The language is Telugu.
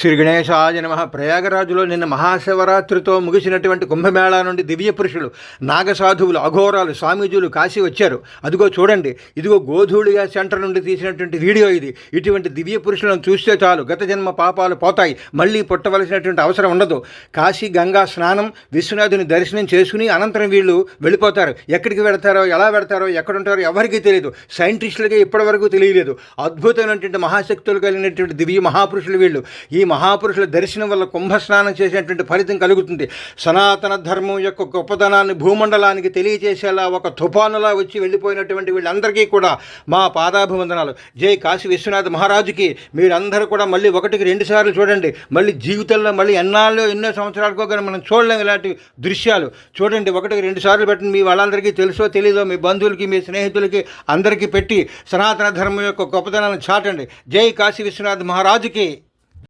శ్రీ గణేశాయ నమ. ప్రయాగరాజులో నిన్న మహాశివరాత్రితో ముగిసినటువంటి కుంభమేళా నుండి దివ్య పురుషులు నాగసాధువులు అఘోరాలు స్వామీజీలు కాశీ వచ్చారు. అదిగో చూడండి ఇదిగో గోధూళిగా సెంటర్ నుండి తీసినటువంటి వీడియో ఇది. ఇటువంటి దివ్య పురుషులను చూస్తే చాలు గత జన్మ పాపాలు పోతాయి. మళ్ళీ పుట్టవలసినటువంటి అవసరం ఉండదు. కాశీ గంగా స్నానం విశ్వనాథుని దర్శనం చేసుకుని అనంతరం వీళ్ళు వెళ్ళిపోతారు. ఎక్కడికి వెడతారో ఎలా వెడతారో ఎక్కడుంటారో ఎవరికీ తెలియదు సైంటిస్టులకే ఇప్పటివరకు తెలియలేదు. అద్భుతమైనటువంటి మహాశక్తులు కలిగినటువంటి దివ్య మహాపురుషులు వీళ్ళు. ఈ మహాపురుషుల దర్శనం వల్ల కుంభస్నానం చేసినటువంటి ఫలితం కలుగుతుంది. సనాతన ధర్మం యొక్క గొప్పతనాన్ని భూమండలానికి తెలియజేసేలా ఒక తుఫానులా వచ్చి వెళ్ళిపోయినటువంటి వీళ్ళందరికీ కూడా మా పాదాభివందనాలు. జై కాశీ విశ్వనాథ్ మహారాజుకి మీరందరూ కూడా మళ్ళీ ఒకటికి రెండు సార్లు చూడండి. మళ్ళీ జీవితంలో మళ్ళీ ఎన్నాళ్ళు ఎన్నో సంవత్సరాలకు కానీ మనం చూడలేం ఇలాంటి దృశ్యాలు. చూడండి ఒకటికి రెండు సార్లు పెట్టండి మీ వాళ్ళందరికీ తెలుసో తెలీదో మీ బంధువులకి మీ స్నేహితులకి అందరికీ పెట్టి సనాతన ధర్మం యొక్క గొప్పతనాన్ని చాటండి. జై కాశీ విశ్వనాథ్ మహారాజుకి.